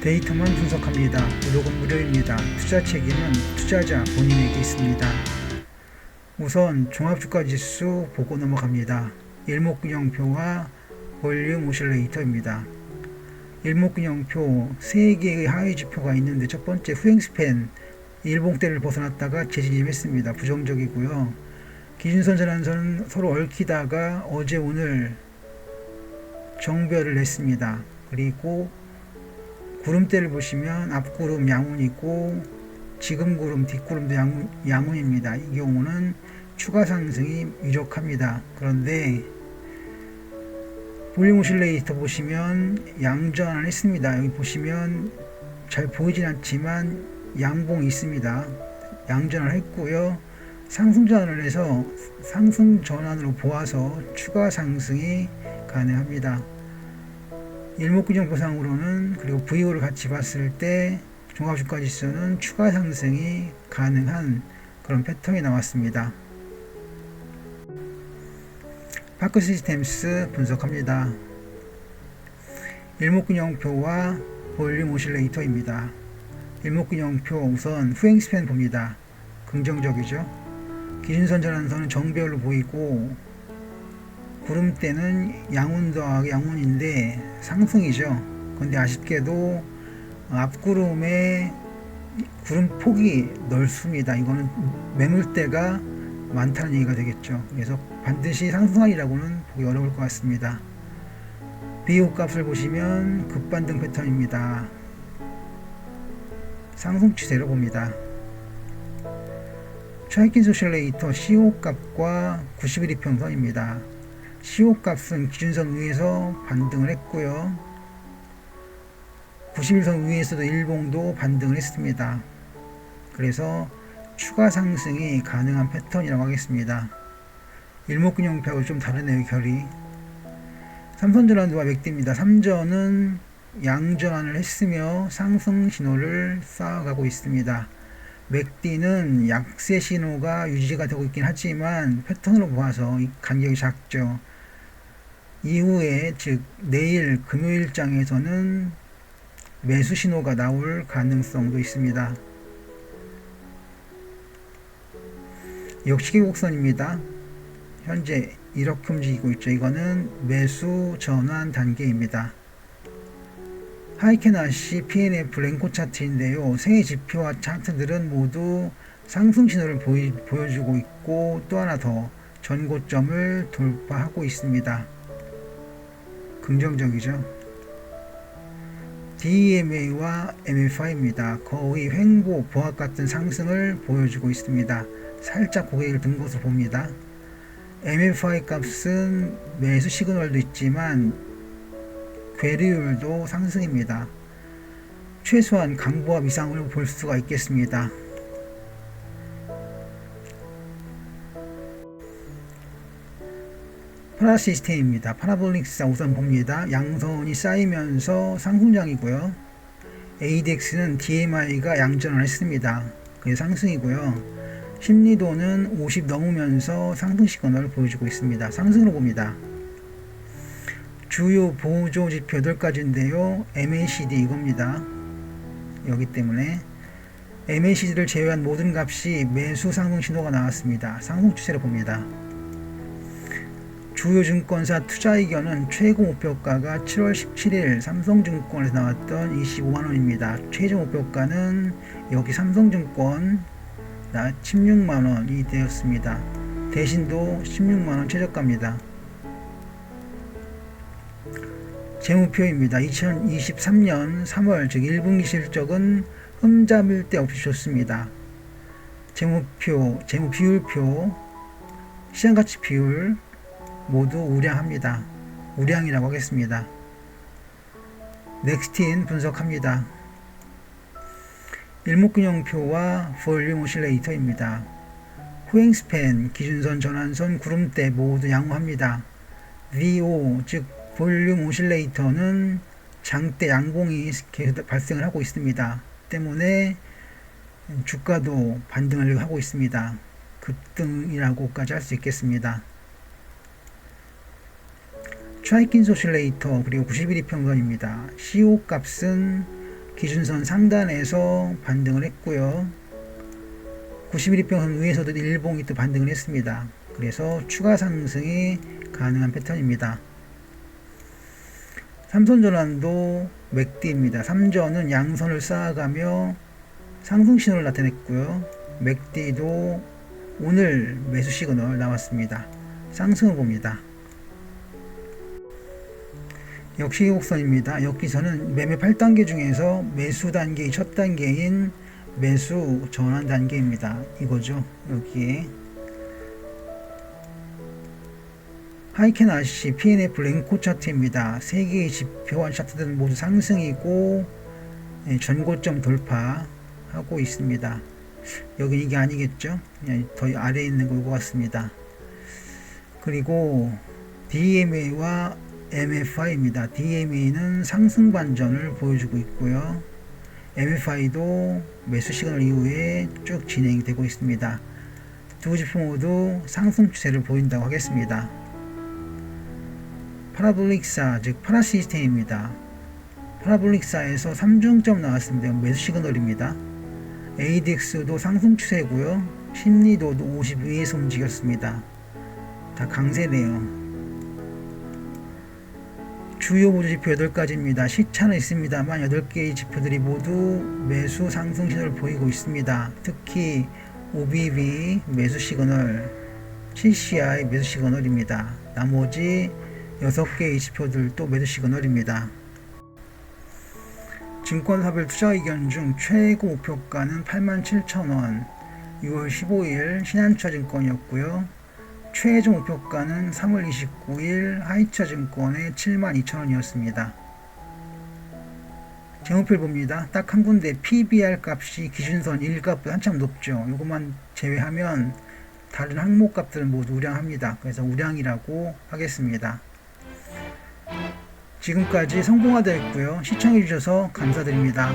데이터만 분석합니다. 구독은 무료입니다. 투자 책임은 투자자 본인에게 있습니다. 우선 종합주가지수 보고 넘어갑니다. 일목균형표와 볼륨 오실레이터입니다. 일목균형표 3개의 하위 지표가 있는데 첫 번째 후행스팬 일봉대를 벗어났다가 재진입했습니다. 부정적이고요. 기준선 전환선은 서로 얽히다가 어제 오늘 정별을 냈습니다. 그리고 구름대를 보시면 앞구름 양운이고 지금 구름 뒷구름도 양운, 양운입니다. 이 경우는 추가 상승이 유력합니다. 그런데 볼륨 오실레이터 보시면 양전환을 했습니다. 여기 보시면 잘 보이진 않지만 양봉이 있습니다. 양전환을 했고요. 상승 전환을 해서 상승 전환으로 보아서 추가 상승이 가능합니다. 일목균형 보상으로는 그리고 VO를 같이 봤을 때 종합주가지수는 추가 상승이 가능한 그런 패턴이 나왔습니다. 파크 시스템스 분석합니다. 일목균형표와 볼륨 오실레이터입니다. 일목균형표 우선 후행스팬 봅니다. 긍정적이죠. 기준선 전환선은 정배열로 보이고 구름대는 양운 더하기 양운인데 상승이죠. 근데 아쉽게도 앞구름의 구름 폭이 넓습니다. 이거는 매물대가 많다는 얘기가 되겠죠. 그래서 반드시 상승하리라고는 보기 어려울 것 같습니다. 비호 값을 보시면 급반등 패턴입니다. 상승 추세로 봅니다. 차이킨 소실레이터 CO 값과 91 이 평선입니다. CO 값은 기준선 위에서 반등을 했고요. 91선 위에서도 일봉도 반등을 했습니다. 그래서 추가 상승이 가능한 패턴이라고 하겠습니다. 일목균형표하고 좀 다르네요, 결이. 삼선전환도와 맥대입니다. 3전은 양전환을 했으며 상승 신호를 쌓아가고 있습니다. 맥디는 약세 신호가 유지가 되고 있긴 하지만 패턴으로 보아서 이 간격이 작죠. 이후에 즉 내일 금요일장에서는 매수 신호가 나올 가능성도 있습니다. 역시계 곡선입니다. 현재 이렇게 움직이고 있죠. 이거는 매수 전환 단계입니다. 하이케나시 PNF 랭코 차트인데요. 세 지표와 차트들은 모두 상승 신호를 보이, 보여주고 있고 또 하나 더 전고점을 돌파하고 있습니다. 긍정적이죠. DMA와 MFI입니다. 거의 횡보, 보합 같은 상승을 보여주고 있습니다. 살짝 고개를 든 것으로 봅니다. MFI 값은 매수 시그널도 있지만 괴리율도 상승입니다. 최소한 강보합 이상을 볼 수가 있겠습니다. 파라 시스템입니다. 파라볼릭스 우선 봅니다. 양선이 쌓이면서 상승장이고요. ADX는 DMI가 양전을 했습니다. 그게 상승이고요. 심리도는 50 넘으면서 상승 시그널을 보여주고 있습니다. 상승으로 봅니다. 주요 보조 지표 8가지인데요. MACD 이겁니다. 여기 때문에 MACD를 제외한 모든 값이 매수 상승 신호가 나왔습니다. 상승 추세를 봅니다. 주요 증권사 투자 의견은 최고 목표가가 7월 17일 삼성증권에서 나왔던 25만원입니다. 최종 목표가는 여기 삼성증권 16만원이 되었습니다. 대신도 16만원 최저가입니다. 재무표입니다. 2023년 3월 즉 1분기 실적은 흠잡을 데 없이 좋습니다. 재무표, 재무 비율표, 시장 가치 비율 모두 우량합니다. 우량이라고 하겠습니다. 넥스틴 분석합니다. 일목균형표와 볼륨 오실레이터입니다. 후행스팬, 기준선, 전환선, 구름대 모두 양호합니다. VO 즉 볼륨 오실레이터는 장대 양봉이 계속 발생을 하고 있습니다. 때문에 주가도 반등을 하고 있습니다. 급등이라고까지 할 수 있겠습니다. 트라이킨 소 실레이터 그리고 91이 평선입니다. CO 값은 기준선 상단에서 반등을 했고요. 91일평선 위에서도 일봉이 또 반등을 했습니다. 그래서 추가 상승이 가능한 패턴입니다. 삼선 전환도 맥디입니다. 3전은 양선을 쌓아가며 상승 신호를 나타냈고요. 맥디도 오늘 매수 시그널 나왔습니다. 상승을 봅니다. 역시 곡선입니다. 여기서는 매매 8단계 중에서 매수 단계의 첫 단계인 매수 전환 단계입니다. 이거죠. 여기에 하이켄 아시 PNF 랭코 차트입니다. 세 개의 지표와 차트들은 모두 상승이고 예, 전고점 돌파하고 있습니다. 여기 이게 아니겠죠? 그냥 더 아래에 있는 것 같습니다. 그리고 DMA와 MFI입니다. DMA는 상승 반전을 보여주고 있고요. MFI도 매수 시그널 이후에 쭉 진행이 되고 있습니다. 두 지표 모두 상승 추세를 보인다고 하겠습니다. 파라볼릭사 즉 파라 시스템입니다. 파라볼릭사에서 3중점 나왔습니다. 매수 시그널입니다. ADX도 상승 추세고요. 심리도도 50 위에서 움직였습니다. 다 강세네요. 주요 보조 지표 8가지입니다. 시차는 있습니다만 8개의 지표들이 모두 매수 상승 신호를 보이고 있습니다. 특히 OBV 매수 시그널, CCI 매수 시그널입니다. 나머지 6개의 지표들도 매수 시그널입니다. 증권사별 투자 의견 중 최고 목표가는 87,000원, 6월 15일 신한투자증권이었고요. 최종 목표가는 3월 29일 하이처증권의 72,000원이었습니다. 제 목표를 봅니다. 딱 한 군데 PBR 값이 기준선 1값보다 한참 높죠. 이것만 제외하면 다른 항목 값들은 모두 우량합니다. 그래서 우량이라고 하겠습니다. 지금까지 성공화되었고요. 시청해주셔서 감사드립니다.